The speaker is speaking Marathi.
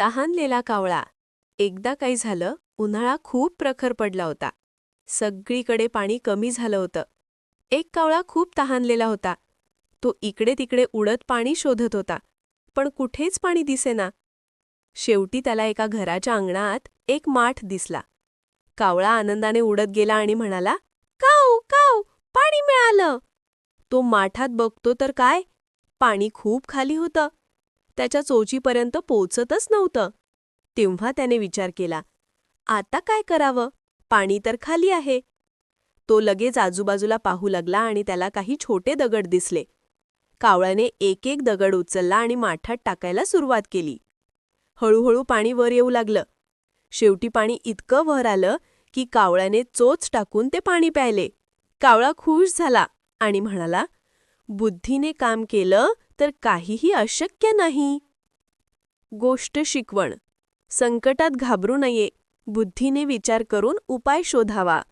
तहानलेला कावळा. एकदा काय झालं उन्हाळा खूप प्रखर पडला होता. सगळीकडे पाणी कमी झालं होतं. एक कावळा खूप तहानलेला होता. तो इकडे तिकडे उडत पाणी शोधत होता. पण कुठेच पाणी दिसेना. शेवटी त्याला एका घराच्या अंगणात एक माठ दिसला. कावळा आनंदाने उडत गेला आणि म्हणाला काऊ काऊ पाणी मिळालं. तो माठात बघतो तर काय? पाणी खूप खाली होतं. त्याच्या चोचीपर्यंत पोचतच नव्हतं. तेव्हा त्याने विचार केला आता काय करावं? पाणी तर खाली आहे. तो लगेच आजूबाजूला पाहू लागला आणि त्याला काही छोटे दगड दिसले. कावळ्याने एक एक दगड उचलला आणि माठात टाकायला सुरुवात केली. हळूहळू पाणी वर येऊ लागलं. शेवटी पाणी इतकं वर आलं की कावळ्याने चोच टाकून ते पाणी प्यायले. कावळा खुश झाला आणि म्हणाला बुद्धीने काम केलं तर काहीही अशक्य नाही. गोष्ट शिकवण. संकटात घाबरू नये. बुद्धीने विचार करून उपाय शोधावा.